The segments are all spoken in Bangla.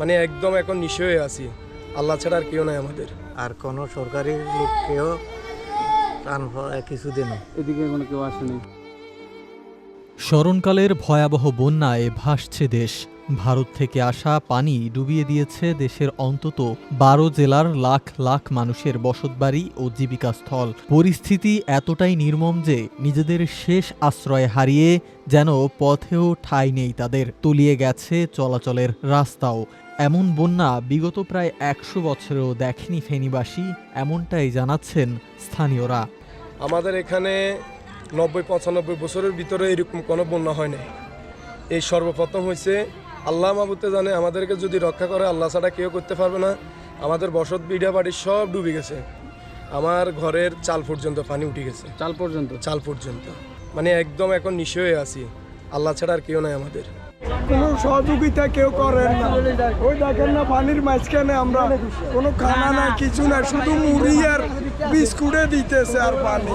মানে একদম এখন নিশ্চয় আছি। আল্লাহ ছাড়া আর কেউ নাই আমাদের। আর কোনো সরকারি লোককেও প্রাণ কিছু দেন এদিকে কোনো কেউ আসেনি। স্মরণকালের ভয়াবহ বন্যায় ভাসছে দেশ। ভারত থেকে আসা পানি ডুবিয়ে দিয়েছে দেশের অন্তত বারো জেলার লাখ লাখ মানুষের বসতবাড়ি ও জীবিকাস্থল। পরিস্থিতি এতটাই নির্মম যে নিজেদের শেষ আশ্রয় হারিয়ে যেন পথেও ঠাঁই নেই তাদের। তলিয়ে গেছে চলাচলের রাস্তাও। এমন বন্যা বিগত প্রায় একশো বছরেও দেখেনি ফেনীবাসী, এমনটাই জানাচ্ছেন স্থানীয়রা। আমাদের এখানে নব্বই পঁচানব্বই বছরের ভিতরে এরকম কোনো বন্যা হয় নাই। এই সর্বপ্রথম হয়েছে আল্লাহ মাবুতে জানে আমাদেরকে যদি রক্ষা করে আল্লাহ ছাড়া কেউ করতে পারবে না। আমাদের বসত বিড়া বাড়ি সব ডুবে গেছে। আমার ঘরের চাল পর্যন্ত পানি উঠে গেছে। চাল পর্যন্ত? চাল পর্যন্ত। মানে একদম এখন নিশ্চয় হয়ে আছি। আল্লাহ ছাড়া আর কেউ নাই আমাদের। কোনো সহযোগিতা কেউ করেন না। ওই দেখেন না পানির মাঝখানে আমরা কোনো খানা না কিছু না শুধু মুড়ি আর বিস্কুটে দিতেছে আর পানি।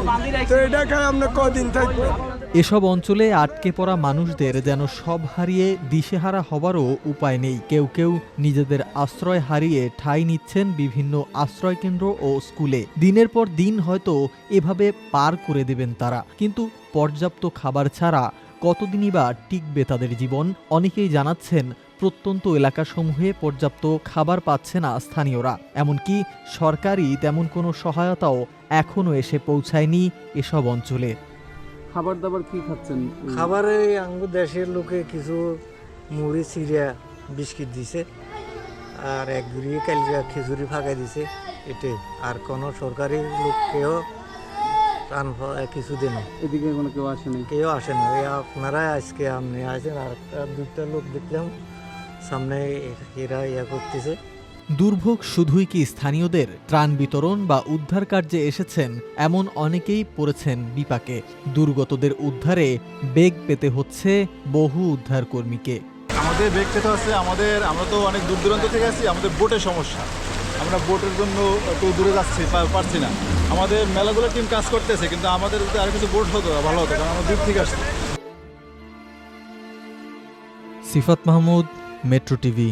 তো এটা খাই আমরা কদিন থাকবে এসব অঞ্চলে আটকে পড়া মানুষদের যেন সব হারিয়ে দিশেহারা হবারও উপায় নেই। কেউ কেউ নিজেদের আশ্রয় হারিয়ে ঠাঁই নিচ্ছেন বিভিন্ন আশ্রয়কেন্দ্র ও স্কুলে। দিনের পর দিন হয়তো এভাবে পার করে দেবেন তারা। কিন্তু পর্যাপ্ত খাবার ছাড়া কতদিনই বা টিকবে তাদের জীবন? অনেকেই জানাচ্ছেন, প্রত্যন্ত এলাকাসমূহে পর্যাপ্ত খাবার পাচ্ছে না স্থানীয়রা। এমনকি সরকারি তেমন কোনো সহায়তাও এখনও এসে পৌঁছায়নি এসব অঞ্চলে। খাবার দাবার কি খাচ্ছেন? খাবারে আঙ্গু দেশের লোকে কিছু মুড়ি চিড়িয়া বিস্কিট দিছে। আর এক গুড়িয়ে কালিয়া খিচুড়ি ফাঁকাই দিছে। এটাই আর কোনো সরকারি লোককেও ত্রাণ প- কিছু দিন এদিকে কোনো কেউ আসেনি কেউ আসে না। এই আপনারাই আজকে আপনি আসেন আর একটা দুইটা লোক দেখলাম। সামনে এরা ইয়া করতেছে। দুর্ভোগ শুধুই কি স্থানীয়দের? ত্রাণ বিতরণ বা উদ্ধার কার্যে এসেছেন এমন অনেকেই পড়েছেন বিপাকে। দুর্গতদের উদ্ধারে বেগ পেতে হচ্ছে বহু উদ্ধার কর্মীকে আমাদের বেগ পেতে হচ্ছে আমাদের আমরা তো অনেক দূর দূরান্ত থেকে আসছি আমাদের বোটের সমস্যা। আমরা বোটের জন্য একটু দূরে যাচ্ছি পারছি না। আমাদের মেলাগুলো টিম কাজ করতেছে কিন্তু আমাদের যদি আর কিছু বোট হতো ভালো হতো কারণ আমরা দূর থেকে আসছি। Sifat Mahmud Metro TV.